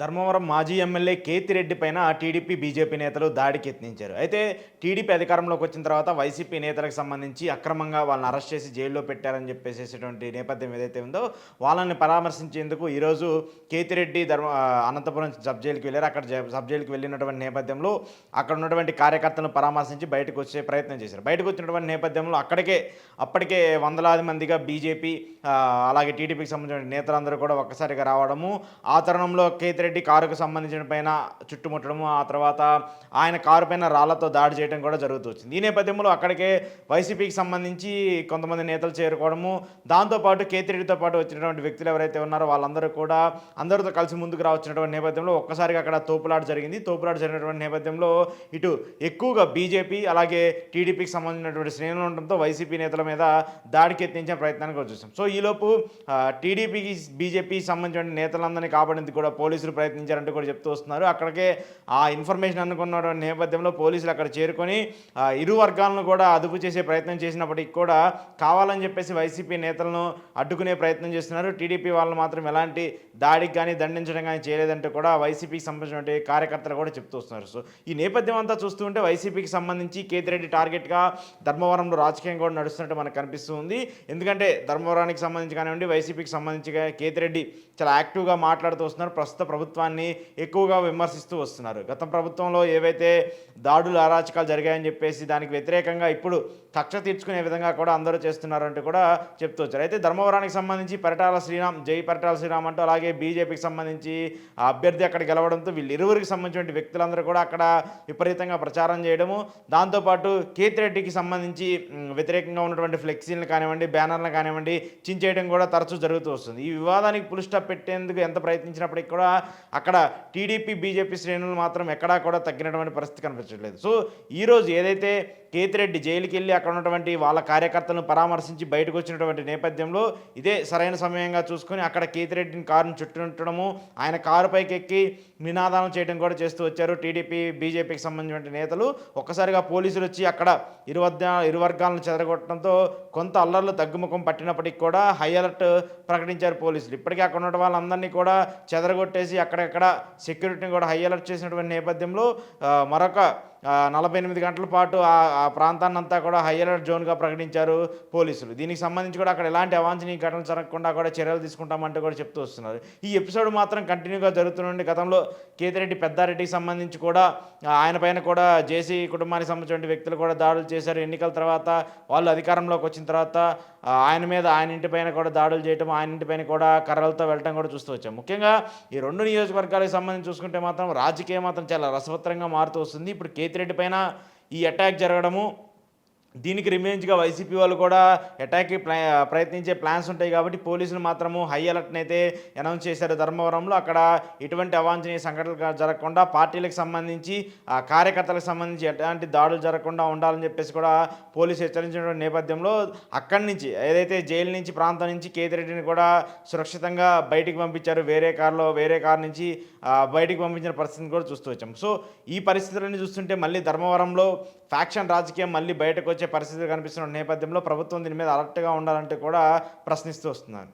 ధర్మవరం మాజీ ఎమ్మెల్యే కేతిరెడ్డి పైన TDP BJP నేతలు దాడికి యత్నించారు. అయితే టీడీపీ అధికారంలోకి వచ్చిన తర్వాత వైసీపీ నేతలకు సంబంధించి అక్రమంగా వాళ్ళని అరెస్ట్ చేసి జైల్లో పెట్టారని చెప్పేసేటువంటి నేపథ్యం ఏదైతే ఉందో వాళ్ళని పరామర్శించేందుకు ఈరోజు కేతిరెడ్డి ధర్మ అనంతపురం సబ్ జైలుకి వెళ్ళారు. అక్కడ సబ్ జైలుకి వెళ్ళినటువంటి నేపథ్యంలో అక్కడ ఉన్నటువంటి కార్యకర్తలను పరామర్శించి బయటకు వచ్చే ప్రయత్నం చేశారు. బయటకు వచ్చినటువంటి నేపథ్యంలో అక్కడికే అప్పటికే వందలాది మందిగా బీజేపీ అలాగే టీడీపీకి సంబంధించిన నేతలందరూ కూడా ఒక్కసారిగా రావడము ఆ తరుణంలో కేతిరెడ్డి కారుకు సంబంధించిన పైన చుట్టుముట్టడము ఆ తర్వాత ఆయన కారు పైన రాళ్ళతో దాడి చేయడం కూడా జరుగుతూ వచ్చింది. ఈ నేపథ్యంలో అక్కడికే వైసీపీకి సంబంధించి కొంతమంది నేతలు చేరుకోవడము దాంతోపాటు కేతిరెడ్డితో పాటు వచ్చినటువంటి వ్యక్తులు ఎవరైతే ఉన్నారో వాళ్ళందరూ కూడా అందరితో కలిసి ముందుకు రావచ్చినటువంటి నేపథ్యంలో ఒక్కసారిగా అక్కడ తోపులాట జరిగింది. తోపులాట జరిగినటువంటి నేపథ్యంలో ఇటు ఎక్కువగా బీజేపీ అలాగే టీడీపీకి సంబంధించినటువంటి శ్రేణులు ఉండడంతో వైసీపీ నేతల మీద దాడికి ఎత్తించే ప్రయత్నానికి వచ్చేసాం సో ఈలోపు టీడీపీకి బీజేపీకి సంబంధించిన నేతలందరినీ కాపాడేందుకు కూడా పోలీసులు ప్రయత్నించారంటూ కూడా చెప్తూ వస్తున్నారు. అక్కడికే ఆ ఇన్ఫర్మేషన్ అనుకున్న నేపథ్యంలో పోలీసులు అక్కడ చేరుకొని ఇరు వర్గాలను కూడా అదుపు చేసే ప్రయత్నం చేసినప్పటికీ కూడా కావాలని చెప్పేసి వైసీపీ నేతలను అడ్డుకునే ప్రయత్నం చేస్తున్నారు. టీడీపీ వాళ్ళు మాత్రం ఎలాంటి దాడికి కానీ దండించడం కానీ చేయలేదంటూ కూడా వైసీపీకి సంబంధించిన కార్యకర్తలు కూడా చెప్తూ వస్తున్నారు. సో ఈ నేపథ్యం అంతా చూస్తూ ఉంటే వైసీపీకి సంబంధించి కేతిరెడ్డి టార్గెట్గా ధర్మవరంలో రాజకీయం కూడా నడుస్తున్నట్టు మనకు కనిపిస్తుంది ఎందుకంటే ధర్మవరానికి సంబంధించి కానివ్వండి వైసీపీకి సంబంధించి కేతిరెడ్డి చాలా యాక్టివ్గా మాట్లాడుతూ వస్తున్నారు. ప్రస్తుత ప్రభుత్వాన్ని ఎక్కువగా విమర్శిస్తూ వస్తున్నారు. గత ప్రభుత్వంలో ఏవైతే దాడులు అరాచకాలు జరిగాయని చెప్పేసి దానికి వ్యతిరేకంగా ఇప్పుడు కక్ష తీర్చుకునే విధంగా కూడా అందరూ చేస్తున్నారంటూ కూడా చెప్తూ వచ్చారు. అయితే ధర్మవరానికి సంబంధించి పరిటాల శ్రీరామ్ జై పరిటాల శ్రీరామ్ అంటూ అలాగే బీజేపీకి సంబంధించి ఆ అభ్యర్థి అక్కడ గెలవడంతో వీళ్ళు ఇరువురికి సంబంధించిన వ్యక్తులందరూ కూడా అక్కడ విపరీతంగా ప్రచారం చేయడము. దాంతోపాటు కేతిరెడ్డికి సంబంధించి వ్యతిరేకంగా ఉన్నటువంటి ఫ్లెక్సీలను కానివ్వండి బ్యానర్లను కానివ్వండి చించేయడం కూడా తరచూ జరుగుతూ వస్తుంది. ఈ వివాదానికి పులిస్టాప్ పెట్టేందుకు ఎంత ప్రయత్నించినప్పటికీ కూడా అక్కడ టీడీపీ బీజేపీ శ్రేణులు మాత్రం ఎక్కడా కూడా తగ్గినటువంటి పరిస్థితి కనిపించట్లేదు. సో ఈరోజు ఏదైతే కేతిరెడ్డి జైలుకి వెళ్ళి అక్కడ ఉన్నటువంటి వాళ్ళ కార్యకర్తలను పరామర్శించి బయటకు వచ్చినటువంటి నేపథ్యంలో ఇదే సరైన సమయంగా చూసుకొని అక్కడ కేతిరెడ్డిని కారును చుట్టుముట్టడము ఆయన కారు పైకి ఎక్కి నినాదానం చేయడం కూడా చేస్తూ వచ్చారు. టీడీపీ బీజేపీకి సంబంధించిన నేతలు ఒక్కసారిగా పోలీసులు వచ్చి అక్కడ ఇరు ఇరు వర్గాలను చెదరగొట్టడంతో కొంత అల్లర్లు తగ్గుముఖం పట్టినప్పటికీ కూడా హై అలర్ట్ ప్రకటించారు పోలీసులు. ఇప్పటికే అక్కడ ఉన్న వాళ్ళందరినీ కూడా చెదరగొట్టేసి అక్కడక్కడ సెక్యూరిటీని కూడా హై అలర్ట్ చేసినటువంటి నేపథ్యంలో మరొక నలభై ఎనిమిది గంటల పాటు ఆ ప్రాంతాన్ని అంతా కూడా హై అలర్ట్ జోన్గా ప్రకటించారు పోలీసులు. దీనికి సంబంధించి కూడా అక్కడ ఎలాంటి అవాంఛనీయ ఘటనలు జరగకుండా కూడా చర్యలు తీసుకుంటామంటూ కూడా చెప్తూ వస్తున్నారు. ఈ ఎపిసోడ్ మాత్రం కంటిన్యూగా జరుగుతుండే గతంలో కేతిరెడ్డి పెద్దారెడ్డికి సంబంధించి కూడా ఆయన పైన కూడా జేసీ కుటుంబానికి సంబంధించిన వ్యక్తులు కూడా దాడులు చేశారు. ఎన్నికల తర్వాత వాళ్ళు అధికారంలోకి వచ్చిన తర్వాత ఆయన మీద ఆయన ఇంటి పైన కూడా దాడులు చేయటం ఆయన ఇంటి పైన కూడా కర్రలతో వెళ్ళటం కూడా చూస్తూ వచ్చాం. ముఖ్యంగా ఈ రెండు నియోజకవర్గాలకు సంబంధించి చూసుకుంటే మాత్రం రాజకీయం మాత్రం చాలా రసవత్తరంగా మారుతూ వస్తుంది. ఇప్పుడు కేతిరెడ్డి పైన ఈ అటాక్ జరగడము దీనికి రివెంజ్గా వైసీపీ వాళ్ళు కూడా అటాక్కి ప్లా ప్రయత్నించే ప్లాన్స్ ఉంటాయి కాబట్టి పోలీసులు మాత్రము హై అలర్ట్ని అయితే అనౌన్స్ చేశారు ధర్మవరంలో. అక్కడ ఎటువంటి అవాంఛనీయ సంఘటనలు జరగకుండా పార్టీలకు సంబంధించి కార్యకర్తలకు సంబంధించి ఎలాంటి దాడులు జరగకుండా ఉండాలని చెప్పేసి కూడా పోలీసు హెచ్చరించిన నేపథ్యంలో అక్కడి నుంచి ఏదైతే జైలు నుంచి ప్రాంతం నుంచి కేతిరెడ్డిని కూడా సురక్షితంగా బయటికి పంపించారు. వేరే కారులో వేరే కారు నుంచి బయటికి పంపించిన పరిస్థితిని కూడా చూస్తూ వచ్చాం. సో ఈ పరిస్థితులన్నీ చూస్తుంటే మళ్ళీ ధర్మవరంలో ఫ్యాక్షన్ రాజకీయం మళ్ళీ బయటకు వచ్చే పరిస్థితి కనిపిస్తున్న నేపథ్యంలో ప్రభుత్వం దీని మీద అలర్ట్గా ఉండాలంటే కూడా ప్రశ్నిస్తూ వస్తున్నారు.